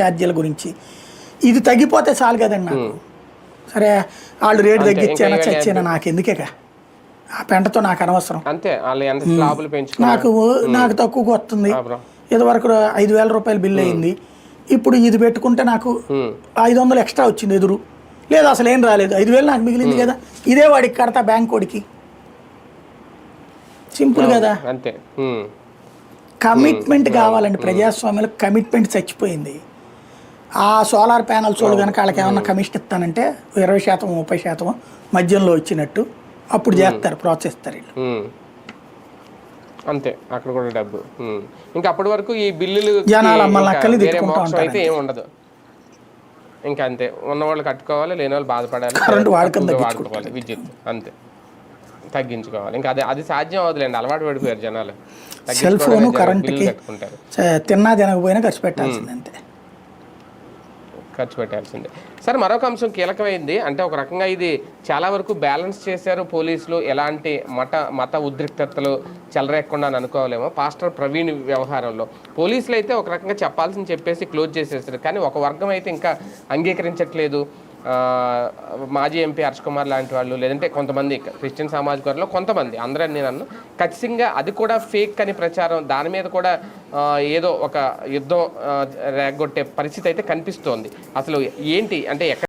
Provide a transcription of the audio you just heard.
ఛార్జీల గురించి. ఇది తగ్గిపోతే చాలు కదండి నాకు. సరే వాళ్ళు రేటు తగ్గించానా చచ్చానా నాకు ఎందుకేక? ఆ పెంటతో నాకు అనవసరం. అంతే నాకు నాకు తక్కువగా వస్తుంది. ఆ బ్రో. ఇది వరకు ఐదు వేల రూపాయలు బిల్ అయింది. ఇప్పుడు ఇది పెట్టుకుంటే నాకు. ఐదు వందలు ఎక్స్ట్రా వచ్చింది ఎదురు. లేదు అసలు ఏం రాలేదు. ఐదు వేలు నాకు మిగిలింది కదా. ఇదే వాడికి కడతా బ్యాంక్ వాడికి. సింపుల్ కదా. అంతే. కమిట్మెంట్ కావాలండి ప్రజాస్వామ్యంలో. కమిట్మెంట్ చచ్చిపోయింది. ఆ సోలార్ ప్యానల్స్ వాళ్ళు కనుక వాళ్ళకి ఏమన్నా కమిషన్ ఇస్తానంటే ఇరవై శాతం ముప్పై శాతం మధ్యంలో ఇచ్చినట్టు అప్పుడు చేస్తారు ప్రోత్సహిస్తారు వీళ్ళు. ఉమ్. అంతే అక్కడ కూడా డబ్బు. ఇంకా అప్పటి వరకు ఈ బిల్లులు జనాలు అమ్మల్ని అయితే ఏమి ఉండదు ఇంకా అంతే ఉన్న వాళ్ళు కట్టుకోవాలి లేని వాళ్ళు బాధపడాలి కరెంటు వాడుకోవాలి విద్యుత్ అంతే. తగ్గించుకోవాలి ఇంకా అది అది సాధ్యం అవదులేండి అలవాటు పడిపోయారు జనాలు. సెల్ ఫోను కరెంటుకి తిన్నా తినకపోయినా ఖర్చు పెట్టాల్సింది అంతే. ఖర్చు పెట్టాల్సిందే. సార్ మరొక అంశం కీలకమైంది. అంటే ఒక రకంగా ఇది చాలా వరకు బ్యాలెన్స్ చేశారు పోలీసులు. ఎలాంటి మత మత ఉద్రిక్తతలు చెలరేకుండా అని అనుకోవాలేమో పాస్టర్ ప్రవీణ్ వ్యవహారంలో పోలీసులు అయితే ఒక రకంగా చెప్పాల్సింది చెప్పేసి క్లోజ్ చేసేసారు. కానీ ఒక వర్గం అయితే ఇంకా అంగీకరించట్లేదు. మాజీ ఎంపీ హర్ష్ కుమార్ లాంటి వాళ్ళు లేదంటే కొంతమంది క్రిస్టియన్ సామాజిక వర్గంలో కొంతమంది అందరని నేను అన్ను. ఖచ్చితంగా అది కూడా ఫేక్ అని ప్రచారం దాని మీద కూడా ఏదో ఒక యుద్ధం రేగొట్టే పరిస్థితి అయితే కనిపిస్తోంది. అసలు ఏంటి అంటే ఎక్కడ